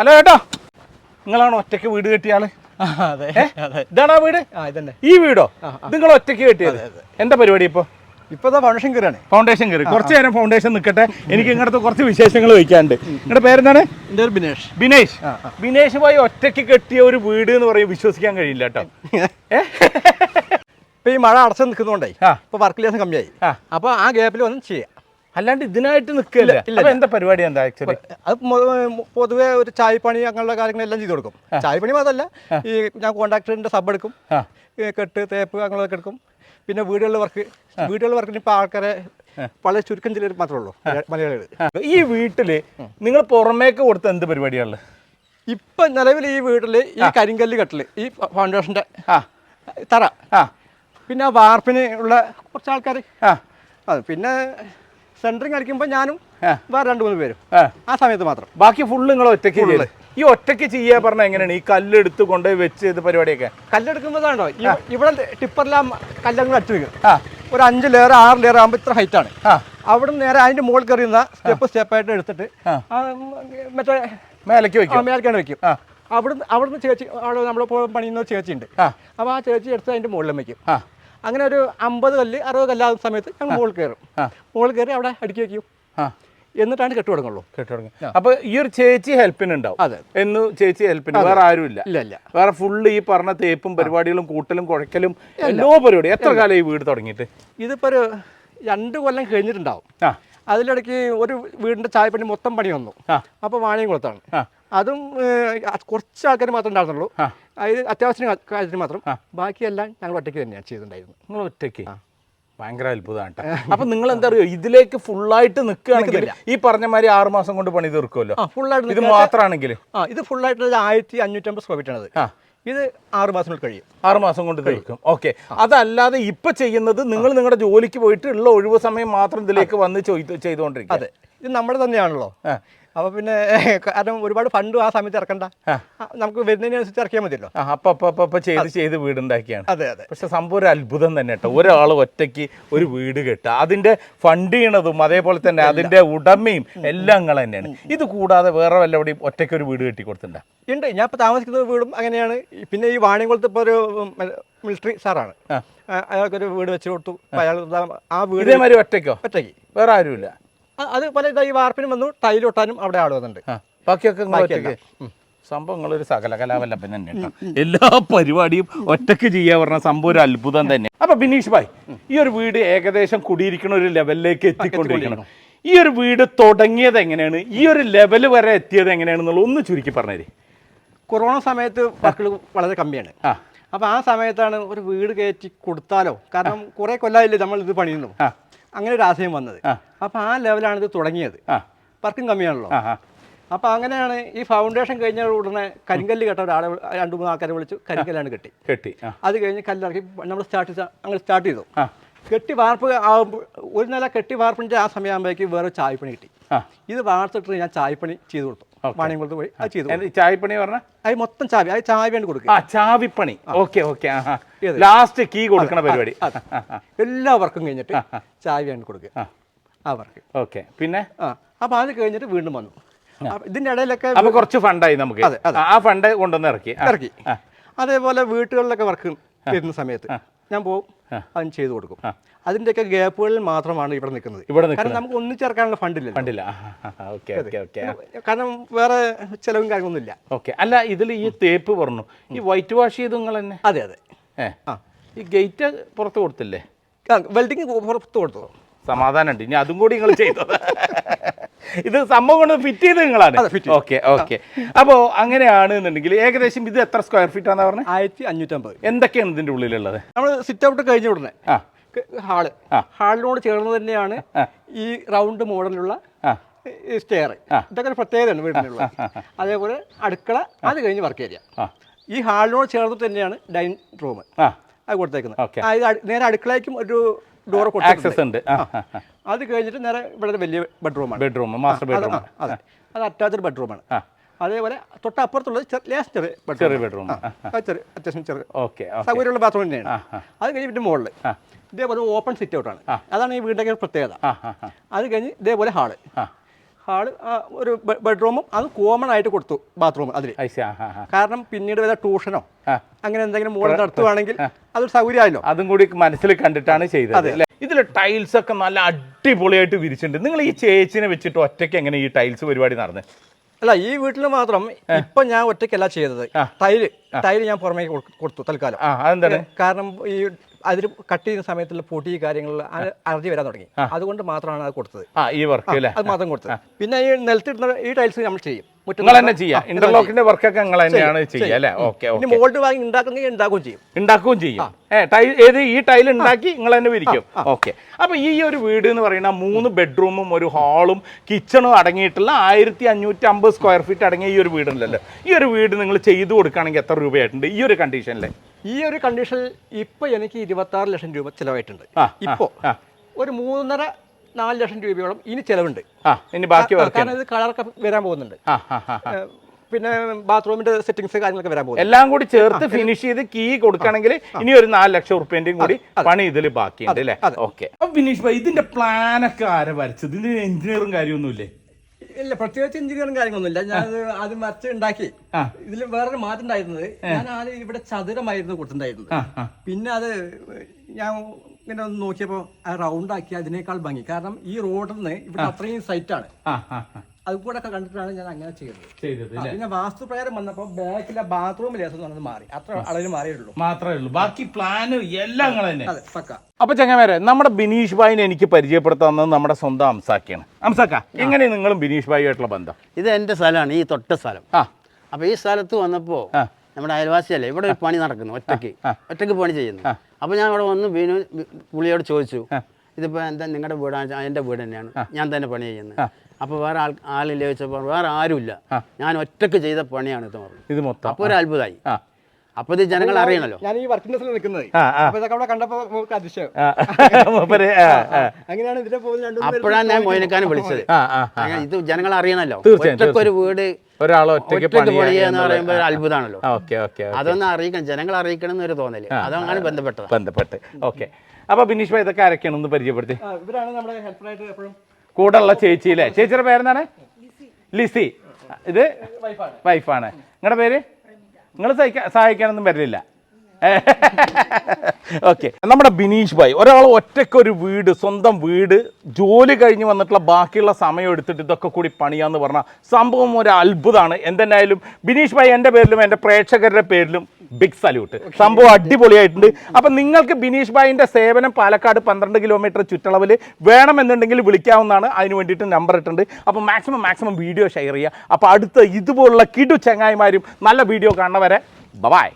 Hello ഏട്ടോ നിങ്ങളാണ് ഒറ്റയ്ക്ക് വീട് കെട്ടിയ ആൾ? അതെ അതെ. ഇതാണ് ആ വീട്? ഇതന്നെ. ഈ വീടോ? നിങ്ങൾ ഒറ്റയ്ക്ക് കെട്ടിയത്? എന്താ പരിപാടി ഇപ്പൊ? ഫൗണ്ടേഷൻ കയറാണ്. ഫൗണ്ടേഷൻ കയറി. കുറച്ച് നേരം ഫൗണ്ടേഷൻ നിൽക്കട്ടെ എനിക്ക് ഇങ്ങനത്തെ കുറച്ച് വിശേഷങ്ങൾ വയ്ക്കാണ്ട് നിങ്ങളുടെ പേരെന്താണ്? എന്റെ പേര് ബിനേഷ്. ബിനേഷ്. ബിനേഷ് പോയി ഒറ്റയ്ക്ക് കെട്ടിയ ഒരു വീട് എന്ന് പറയും വിശ്വസിക്കാൻ കഴിയില്ല കേട്ടോ? ഇപ്പൊ ഈ മഴ അടച്ചു നിൽക്കുന്നതുകൊണ്ടേ ആ. ഇപ്പൊ വർക്ക് ലേസം കമ്മിയായി. അപ്പൊ ആ ഗ്യാപ്പിൽ ഒന്നും ചെയ്യാം. അല്ലാണ്ട് ഇതിനായിട്ട് നിൽക്കില്ല എന്താ പരിപാടി എന്താ ആക്ച്വലി അത് പൊതുവെ ഒരു ചായപ്പണി അങ്ങനെയുള്ള കാര്യങ്ങളെല്ലാം ചെയ്തു കൊടുക്കും. ചായപ്പണി മാത്രമല്ല ഈ ഞാൻ കോൺട്രാക്ടറിന്റെ സബ് എടുക്കും കെട്ട് തേപ്പ് അങ്ങനെയൊക്കെ എടുക്കും. പിന്നെ വീടുകളിൽ വർക്ക് വീടുകളിൽ വർക്കിന് ഇപ്പോൾ ആൾക്കാരെ വളരെ ചുരുക്കം ചിലർ മാത്രമേ ഉള്ളൂ മലയാളികൾ. ഈ വീട്ടിൽ നിങ്ങൾ പുറമേക്ക് കൊടുത്ത എന്ത് പരിപാടിയാണ്? ഇപ്പൊ നിലവിൽ ഈ വീട്ടിൽ ഈ കരിങ്കല്ല് കെട്ടൽ ഈ ഫൗണ്ടേഷന്റെ ആ. തറ. ആ. പിന്നെ വാർപ്പിന് ഉള്ള കുറച്ച് ആൾക്കാർ ആ. അത് പിന്നെ സെന്ററിങ് അടിക്കുമ്പോൾ ഞാനും. വേറെ രണ്ട് മൂന്ന് പേരും. ആ. സമയത്ത് മാത്രം. ബാക്കി ഫുള്ള് നിങ്ങൾ ഒറ്റയ്ക്ക് ഈ ഒറ്റയ്ക്ക് ചെയ്യാ പറഞ്ഞ എങ്ങനെയാണ്? ഈ കല്ലെടുത്ത് കൊണ്ടുപോയി വെച്ച് ഇത് പരിപാടിയൊക്കെ? കല്ലെടുക്കുമ്പോഴാണോ ഇവിടെ ടിപ്പറിലാ കല്ലങ്ങൾ അടിച്ചു വെക്കും. ഒരു അഞ്ച് ലെയർ ആറ് ലെയർ ആകുമ്പോൾ ഇത്ര ഹൈറ്റ് ആണ്. അവിടെ നിന്ന് നേരെ അതിന്റെ മുകളിൽ കയറിയുന്ന സ്റ്റെപ്പ് സ്റ്റെപ്പായിട്ട് എടുത്തിട്ട് ആ. ആ, മറ്റേ മേലേക്ക് വെക്കും. മേലക്കാണ് വെക്കും. ആ. അവിടുന്ന് അവിടുന്ന് ചേച്ചി അവിടെ നമ്മളിപ്പോൾ പണിയുന്ന ചേച്ചി ഉണ്ട് അപ്പൊ അപ്പോൾ ആ ചേച്ചി എടുത്ത് അതിന്റെ മുകളിലും വെക്കും. ആ. അങ്ങനെ ഒരു അമ്പത് കല്ല് അറുപത് കല്ലാകുന്ന സമയത്ത് ഞങ്ങൾ മുകളിൽ കയറും. മുകളിൽ കയറി അവിടെ അടുക്കി വയ്ക്കും എന്നിട്ടാണ് കെട്ടു തുടങ്ങുള്ളൂ. കേട്ടോടുങ്ങി അപ്പൊ ഈ ഒരു ചേച്ചി ഹെൽപ്പിന് ഉണ്ടാവും. അതെ. എന്ന് ചേച്ചി ഹെൽപ്പിന് വേറെ ആരും ഇല്ല ഇല്ല. ഇല്ല വേറെ ഫുള്ള് ഈ പറഞ്ഞ തേപ്പും പരിപാടികളും കൂട്ടലും കുഴക്കലും എല്ലാ പരിപാടി എത്ര കാലം ഈ വീട് തുടങ്ങിയിട്ട്? ഇതിപ്പോ ഒരു രണ്ട് കൊല്ലം കഴിഞ്ഞിട്ടുണ്ടാവും. ആ. അതിലിടയ്ക്ക് ഒരു വീടിന്റെ ചായപ്പണി മൊത്തം പണി വന്നു. അപ്പൊ വാണിയും കൊടുത്താണ് അതും കുറച്ച് ആൾക്കാർ മാത്രമേ ഉണ്ടായിരുന്നുള്ളൂ. അതിൽ അത്യാവശ്യം കാര്യത്തിന് മാത്രം ബാക്കിയെല്ലാം ഞങ്ങൾ ഒറ്റയ്ക്ക് തന്നെയാണ് ചെയ്തിട്ടുണ്ടായിരുന്നത്. നിങ്ങൾ ഒറ്റയ്ക്ക്? ഭയങ്കര അത്ഭുതമാണ് അപ്പൊ നിങ്ങൾ എന്താ പറയുക ഇതിലേക്ക് ഫുള്ളായിട്ട് നിൽക്കുകയാണെങ്കിൽ ഈ പറഞ്ഞ മാതിരി ആറ് മാസം കൊണ്ട് പണി തീർക്കുമല്ലോ? ഫുൾ ഫുള്ളായിട്ട് ഇത് മാത്രമാണെങ്കിൽ? ആ ഇത് ഫുൾ ആയിട്ടുള്ള ആയിരത്തി അഞ്ഞൂറ്റമ്പത് സ്ക്വയർ ഫീറ്റ് ആണത് ഇത് ആറ് മാസം കൊണ്ട് കഴിയും. ആറ് മാസം കൊണ്ട് തീർക്കും. ഓക്കെ. അതല്ലാതെ ഇപ്പൊ ചെയ്യുന്നത് നിങ്ങൾ നിങ്ങളുടെ ജോലിക്ക് പോയിട്ട് ഉള്ള ഒഴിവ് സമയം മാത്രം ഇതിലേക്ക് വന്ന് ചെയ്തുകൊണ്ടിരിക്കും അതെ. ഇത് നമ്മുടെ തന്നെയാണല്ലോ. അപ്പോൾ പിന്നെ കാരണം ഒരുപാട് ഫണ്ട് ആ സമയത്ത് ഇറക്കണ്ട. നമുക്ക് വരുന്നതിനനുസരിച്ച് ഇറക്കിയാൽ മതിയല്ലോ. അപ്പൊ അപ്പൊ അപ്പൊ അപ്പൊ ചെയ്ത് ചെയ്ത് വീടുണ്ടാക്കിയാണ്. അതെ അതെ. പക്ഷെ സംഭവം ഒരു അത്ഭുതം തന്നെ കേട്ടോ. ഒരാൾ ഒറ്റയ്ക്ക് ഒരു വീട് കെട്ടുക. അതിന്റെ ഫണ്ട് ചെയ്യണതും അതേപോലെ തന്നെ അതിന്റെ ഉടമയും എല്ലാം നിങ്ങൾ തന്നെയാണ്. ഇത് കൂടാതെ വേറെ വല്ലവിടെയും ഒറ്റയ്ക്ക് ഒരു വീട് കെട്ടി കൊടുത്തിട്ടുണ്ടോ? ഉണ്ട്. ഞാൻ ഇപ്പോൾ താമസിക്കുന്ന വീടും അങ്ങനെയാണ്. പിന്നെ ഈ വാണിയംകുളത്ത് ഇപ്പോൾ ഒരു മിലിറ്ററി സാറാണ് അയാൾക്കൊരു വീട് വെച്ച് കൊടുത്തു. അയാൾ ആ വീട് ഒറ്റയ്ക്കോ? ഒറ്റയ്ക്ക്. വേറെ ആരുമില്ല. അത് പല ഇതാ ഈ വാർപ്പിനും വന്നു ടൈലൊട്ടാനും അവിടെ ആൾ വന്നിട്ടുണ്ട്. ബാക്കിയൊക്കെ സംഭവങ്ങൾ ഒരു സംഭവം നിങ്ങളൊരു സകല കലാവല്ലഭൻ തന്നെ എല്ലാ പരിപാടിയും ഒറ്റയ്ക്ക് ചെയ്യാ പറഞ്ഞ സംഭവം ഒരു അത്ഭുതം തന്നെ. അപ്പൊ ബിനീഷ് ഭായ് ഈ ഒരു വീട് ഏകദേശം കുടിയിരിക്കുന്ന ഒരു ലെവലിലേക്ക് എത്തിക്കൊണ്ടിരിക്കണം ഈ ഒരു വീട് തുടങ്ങിയത് എങ്ങനെയാണ്? ഈ ഒരു ലെവൽ വരെ എത്തിയത് എങ്ങനെയാണെന്നുള്ള ഒന്ന് ചുരുക്കി പറഞ്ഞേ കൊറോണ സമയത്ത് വർക്കുകൾ വളരെ കമ്മിയാണ്. അപ്പൊ അപ്പോൾ ആ സമയത്താണ് ഒരു വീട് കയറ്റി കൊടുത്താലോ? കാരണം കുറേ കൊല്ലമായില്ലേ നമ്മൾ ഇത് പണിയുന്നു. അങ്ങനെ ഒരു ആശയം വന്നത്. അപ്പൊ അപ്പോൾ ആ ലെവലാണ് ഇത് തുടങ്ങിയത്. വർക്കും കമ്മിയാണല്ലോ. അപ്പോൾ അങ്ങനെയാണ് ഈ ഫൗണ്ടേഷൻ കഴിഞ്ഞ ഉടനെ കരിങ്കല്ല് കെട്ട ഒരാളെ രണ്ടു മൂന്ന് ആൾക്കാരെ വിളിച്ചു കരിങ്കല്ലാണ് കെട്ടി. കെട്ടി അത് കഴിഞ്ഞ് കല്ലിറക്കി നമ്മൾ സ്റ്റാർട്ട് ചെയ്ത അങ്ങനെ സ്റ്റാർട്ട് ചെയ്തു. കെട്ടി വാർപ്പ് ഒരു നില കെട്ടി വാർപ്പിന്റെ ആ സമയമാകുമ്പോഴേക്ക് വേറെ ചായപ്പണി കിട്ടി. ഇത് വാർത്തിട്ട് ഞാൻ ചായപ്പണി ചെയ്തു കൊടുത്തു. വാണിയംകുളത്ത് പോയി അത് ചെയ്തു ചായപ്പണി പറഞ്ഞ? അത് മൊത്തം ചാവി അത് ചാവി വേണ്ടി കൊടുക്കുക ആ. ചാവിപ്പണി ഓക്കെ ഓക്കെ ലാസ്റ്റ് കീ കൊടുക്കണ പരിപാടി. എല്ലാ വർക്കും കഴിഞ്ഞിട്ട് ചാവി വേണ്ടി കൊടുക്കുക ആ. വർക്ക്. ഓക്കെ പിന്നെ? ആ അപ്പോൾ അത് കഴിഞ്ഞിട്ട് വീണ്ടും വന്നു. ഇതിന്റെ ഇടയിലൊക്കെ അപ്പോൾ കുറച്ച് ഫണ്ടായി നമുക്ക്. ആ ഫണ്ട് കൊണ്ടുവന്ന് ഇറക്കി. ഇറക്കി. അതേപോലെ വീട്ടുകളിലൊക്കെ വർക്ക് വരുന്ന സമയത്ത് ഞാൻ പോവും. അതിന് ചെയ്തു കൊടുക്കും. അതിന്റെയൊക്കെ ഗ്യാപ്പുകളിൽ മാത്രമാണ് ഇവിടെ നിൽക്കുന്നത്. ഇവിടെ കാരണം നമുക്ക് ഒന്നിച്ചിറക്കാനുള്ള ഫണ്ടില്ല. ഫണ്ടില്ല ഓക്കെ ഓക്കെ ഓക്കെ. കാരണം വേറെ ചെലവും കാര്യമൊന്നുമില്ല ഓക്കെ. അല്ല ഇതിൽ ഈ തേപ്പ് പറഞ്ഞു. ഈ വൈറ്റ് വാഷ് ചെയ്ത് നിങ്ങൾ തന്നെ? അതെ അതെ. ആ. ഈ ഗേറ്റ് പുറത്ത് കൊടുത്തില്ലേ? വെൽഡിങ് പുറത്ത് കൊടുത്തു. സമാധാനമുണ്ട്. ഇനി അതും കൂടി നിങ്ങൾ ചെയ്തത് ഇത് സംഭവം കൊണ്ട് ഫിറ്റ് ചെയ്ത് നിങ്ങളാണ്. ഓക്കെ ഓക്കെ അപ്പോൾ അങ്ങനെയാണ് എന്നുണ്ടെങ്കിൽ ഏകദേശം ഇത് എത്ര സ്ക്വയർ ഫീറ്റ് ആണെന്ന് പറഞ്ഞത് ആയിരത്തി അഞ്ഞൂറ്റമ്പത് എന്തൊക്കെയാണ് ഇതിന്റെ ഉള്ളിലുള്ളത്? നമ്മൾ സിറ്റ് ഔട്ട് കഴിഞ്ഞ ഉടനെ ഹാൾ ഹാളിനോട് ചേർന്ന് തന്നെയാണ് ഈ റൗണ്ട് മോഡലുള്ള സ്റ്റെയർ. ഇതൊക്കെ ഒരു പ്രത്യേകതയാണ് വീടിനുള്ള അതേപോലെ അടുക്കള അത് കഴിഞ്ഞ് വർക്ക് ഏരിയ ഈ ഹാളിനോട് ചേർന്ന് തന്നെയാണ് ഡൈനിങ് റൂം അത് കൊടുത്തേക്കുന്നത്. നേരെ അടുക്കളയ്ക്കും ഒരു ഡോർ ആക്സസ് ഉണ്ട്. അത് കഴിഞ്ഞിട്ട് നേരെ ഇവിടെ ഒരു വലിയ ബെഡ്റൂമാണ് ബെഡ്റൂം മാസ്റ്റർ ബെഡ്റൂം അതെ അത്. അറ്റാച്ച്ഡ് ബെഡ്റൂമാണ്. അതേപോലെ തൊട്ടപ്പുറത്തുള്ളത് ലാസ്റ്റ് ചെറിയ ചെറിയ ബെഡ്റൂം ബെഡ്റൂം ചെറിയ അത്യാവശ്യം ചെറിയ ഓക്കെ സൗകര്യമുള്ള ബാത്റൂം തന്നെയാണ്. അത് കഴിഞ്ഞ് പിന്നെ മുകളിൽ. ഇതേപോലെ ഓപ്പൺ സിറ്റ് ഔട്ടാണ് അതാണ് ഈ വീടിന്റെ പ്രത്യേകത. അത് കഴിഞ്ഞ് ഇതേപോലെ ഹാൾ ആ. ഹാൾ ഒരു ബെഡ്റൂമും അത് കോമൺ ആയിട്ട് കൊടുത്തു ബാത്റൂം അതിൽ. കാരണം പിന്നീട് വരെ ട്യൂഷനോ അങ്ങനെ എന്തെങ്കിലും മോഡൽ നടത്തുവാണെങ്കിൽ അതൊരു സൗകര്യമായല്ലോ. അതും കൂടി മനസ്സിൽ കണ്ടിട്ടാണ് ചെയ്തത് ഇതിൽ ടൈൽസ് ഒക്കെ നല്ല അടിപൊളിയായിട്ട് വിരിച്ചിട്ടുണ്ട്. നിങ്ങൾ ഈ ചേച്ചിനെ വെച്ചിട്ട് ഒറ്റയ്ക്ക് എങ്ങനെ ഈ ടൈൽസ് പരിപാടി നടന്നത് അല്ല ഈ വീട്ടിൽ മാത്രം ഇപ്പൊ ഞാൻ ഒറ്റയ്ക്കല്ല ചെയ്തത്. തൈര് ടൈൽ ടൈൽ ഞാൻ പുറമേ കൊടുത്തു തൽക്കാലം. കാരണം ഈ അതിൽ കട്ട് ചെയ്യുന്ന സമയത്തുള്ള പൊടി കാര്യങ്ങളിൽ അലർജി വരാൻ തുടങ്ങി. അതുകൊണ്ട് മാത്രമാണ് അത് കൊടുത്തത്. ഈ വർക്ക് അത് മാത്രം കൊടുത്തത്. പിന്നെ ഈ നിലത്തിടുന്ന ഈ ടൈൽസ് നമ്മൾ ചെയ്യും. നിങ്ങൾ തന്നെ ചെയ്യാം. ഇന്റർലോക്കിന്റെ വർക്കൊക്കെ നിങ്ങൾ തന്നെയാണ് ചെയ്യുക അല്ലേ? ഓക്കെ മോൾഡ് വാങ്ങി ഉണ്ടാക്കുന്നെങ്കിൽ ഉണ്ടാക്കുകയും ചെയ്യും. ഉണ്ടാക്കുകയും ചെയ്യും. ഏത് ഈ ടൈൽ ഉണ്ടാക്കി നിങ്ങൾ തന്നെ വിരിക്കും. ഓക്കെ. അപ്പൊ ഈ ഒരു വീട് എന്ന് പറയുന്ന മൂന്ന് ബെഡ്റൂമും ഒരു ഹാളും കിച്ചണും അടങ്ങിയിട്ടുള്ള ആയിരത്തി അഞ്ഞൂറ്റി അമ്പത് സ്ക്വയർ ഫീറ്റ് അടങ്ങിയ ഈ ഒരു വീടുണ്ടല്ലോ. ഈ ഒരു വീട് നിങ്ങൾ ചെയ്തു കൊടുക്കുകയാണെങ്കിൽ എത്ര രൂപയായിട്ടുണ്ട് ഈ ഒരു കണ്ടീഷനിൽ ഈ ഒരു കണ്ടീഷനിൽ ഇപ്പൊ എനിക്ക് ഇരുപത്തി ആറ് ലക്ഷം രൂപ ചിലവായിട്ടുണ്ട്. ഇപ്പോ. ഒരു മൂന്നര നാല് ലക്ഷം രൂപയോളം ഇനി ചിലവുണ്ട്. ആ ഇനി ബാക്കി കാരണം ഇത് കളറൊക്കെ വരാൻ പോകുന്നുണ്ട്. പിന്നെ ബാത്റൂമിന്റെ സെറ്റിങ്സ് കാര്യങ്ങളൊക്കെ വരാൻ പോകും എല്ലാം കൂടി ചേർത്ത് ഫിനിഷ് ചെയ്ത് കീ കൊടുക്കണമെങ്കിൽ ഇനി ഒരു നാല് ലക്ഷം ഉറുപ്പ്യന്റെയും കൂടി പണി ഇതിൽ ബാക്കിയുണ്ട് അല്ലേ? ഓക്കെ. ഫിനിഷ് ഭായി ഇതിന്റെ പ്ലാനൊക്കെ ആരാ വരച്ചത്? ഇതിന് എഞ്ചിനീയറും കാര്യമൊന്നുമില്ലേ? ഇല്ല പ്രത്യേകിച്ച് എഞ്ചിനീയറും കാര്യങ്ങളൊന്നുമില്ല. ഞാൻ ആദ്യം വരച്ച് ഉണ്ടാക്കി. ഇതിൽ വേറൊരു മാറ്റം ഉണ്ടായിരുന്നത് ഞാൻ ആദ്യം ഇവിടെ ചതുരമായിരുന്നു കൊടുത്തിട്ടുണ്ടായിരുന്നത്. പിന്നെ അത് ഞാൻ ഇങ്ങനെ ഒന്ന് നോക്കിയപ്പോൾ ആ റൗണ്ട് ആക്കി അതിനേക്കാൾ ഭംഗി. കാരണം ഈ റോഡിൽ നിന്ന് ഇവിടെ അത്രയും സൈറ്റാണ്. ആണ് ആ ആ. അത് കൂടെ ഒക്കെ കണ്ടിട്ടാണ് ഞാൻ അങ്ങനെ ചെയ്തത്. പിന്നെ വാസ്തു പിന്നെ വാസ്തുപ്രകാരം വന്നപ്പോൾ ബാക്കിലെ ബാത്റൂം ലേസം മാറി. അത്ര അളവിൽ മാറിയുള്ളൂ മാത്രമേ ഉള്ളൂ. ബാക്കി പ്ലാന് എല്ലാം തന്നെ. അപ്പൊ ചങ്ങമാരെ നമ്മുടെ ബിനീഷ് ഭായിനെ എനിക്ക് പരിചയപ്പെടുത്താവുന്നത് നമ്മുടെ സ്വന്തം അംസാക്കിയാണ് അംസാക്ക എങ്ങനെ നിങ്ങളും ബിനീഷ് ഭായിയായിട്ടുള്ള ബന്ധം? ഇത് എന്റെ സ്ഥലമാണ് ഈ തൊട്ട സ്ഥലം. ആ. അപ്പോൾ ഈ സ്ഥലത്ത് വന്നപ്പോൾ ആ. നമ്മുടെ അയൽവാസിയല്ലേ? ഇവിടെ ഒരു പണി നടക്കുന്നു ഒറ്റയ്ക്ക്. ഒറ്റയ്ക്ക് പണി ചെയ്യുന്നു. അപ്പോൾ ഞാൻ ഇവിടെ വന്ന് ബിനു പുളിയോട് പുള്ളിയോട് ചോദിച്ചു ഇതിപ്പോ എന്താ നിങ്ങളുടെ വീടാണ് എന്റെ വീട് തന്നെയാണ്. ഞാൻ തന്നെ പണി ചെയ്യുന്നത് അപ്പോൾ വേറെ ആൾ ആളില്ല ചോദിച്ചപ്പോൾ വേറെ ആരുമില്ല. ഞാൻ ഒറ്റയ്ക്ക് ചെയ്ത പണിയാണ് ഇത് ഇത് മൊത്തം. അപ്പോൾ ഒരു അത്ഭുതമായി. അപ്പൊ അപ്പോൾ ഇത് ജനങ്ങൾ അറിയണല്ലോ. ഞാൻ ഈ നിൽക്കുന്നത്. ആ. അവിടെ അതിശയം. അങ്ങനെയാണ് ഇതിന്റെ അപ്പോഴാണ് ഞാൻ മൊയിനക്കാനെ വിളിച്ചത്. ഇത് ജനങ്ങൾ അറിയണല്ലോ. ഒറ്റക്കൊരു ഒറ്റയ്ക്ക് ഒരു വീട് ഒരാൾ ഒറ്റയ്ക്ക് എന്ന് പറയുമ്പോൾ ഒരു അത്ഭുതമാണല്ലോ ഓക്കെ ഓക്കെ അതൊന്ന് അറിയിക്കണം. ജനങ്ങൾ അറിയിക്കണം എന്നൊരു തോന്നൽ. അതങ്ങനെ ബന്ധപ്പെട്ടത്. ബന്ധപ്പെട്ട്. ഓക്കെ. അപ്പൊ ബിനീഷ് ഭായി ഇതൊക്കെ ആരൊക്കെയാണ്? ഒന്ന് പരിചയപ്പെടുത്തി. ഇവരാണ് നമ്മുടെ ഹെൽപ്പറായിട്ട് എപ്പോഴും കൂടെ ഉള്ള ചേച്ചിയിലെ ചേച്ചിയുടെ പേരെന്താണ്? ലിസി. ഇത് വൈഫാണ്. വൈഫാണ്. നിങ്ങളുടെ പേര്? നിങ്ങൾ സഹായിക്കാനൊന്നും വരില്ല. ഓക്കെ നമ്മുടെ ബിനീഷ് ഭായ് ഒരാൾ ഒറ്റയ്ക്ക് ഒരു വീട് സ്വന്തം വീട് ജോലി കഴിഞ്ഞ് വന്നിട്ടുള്ള ബാക്കിയുള്ള സമയം എടുത്തിട്ട് ഇതൊക്കെ കൂടി പണിയാന്ന് പറഞ്ഞാൽ സംഭവം ഒരു അത്ഭുതമാണ് എന്തെന്നായാലും ബിനീഷ് ഭായ് എന്റെ പേരിലും എന്റെ പ്രേക്ഷകരുടെ പേരിലും ബിഗ് സല്യൂട്ട് സംഭവം അടിപൊളിയായിട്ടുണ്ട്. അപ്പം നിങ്ങൾക്ക് ബിനീഷ് ഭായിന്റെ സേവനം പാലക്കാട് പന്ത്രണ്ട് കിലോമീറ്റർ ചുറ്റളവിൽ വേണമെന്നുണ്ടെങ്കിൽ വിളിക്കാവുന്നതാണ്. അതിന് വേണ്ടിയിട്ട് നമ്പർ ഇട്ടുണ്ട് അപ്പോൾ മാക്സിമം മാക്സിമം വീഡിയോ ഷെയർ ചെയ്യുക. അപ്പോൾ അടുത്ത ഇതുപോലുള്ള കിടു ചങ്ങായിമാരും നല്ല വീഡിയോ കാണുന്നവരെ ബൈ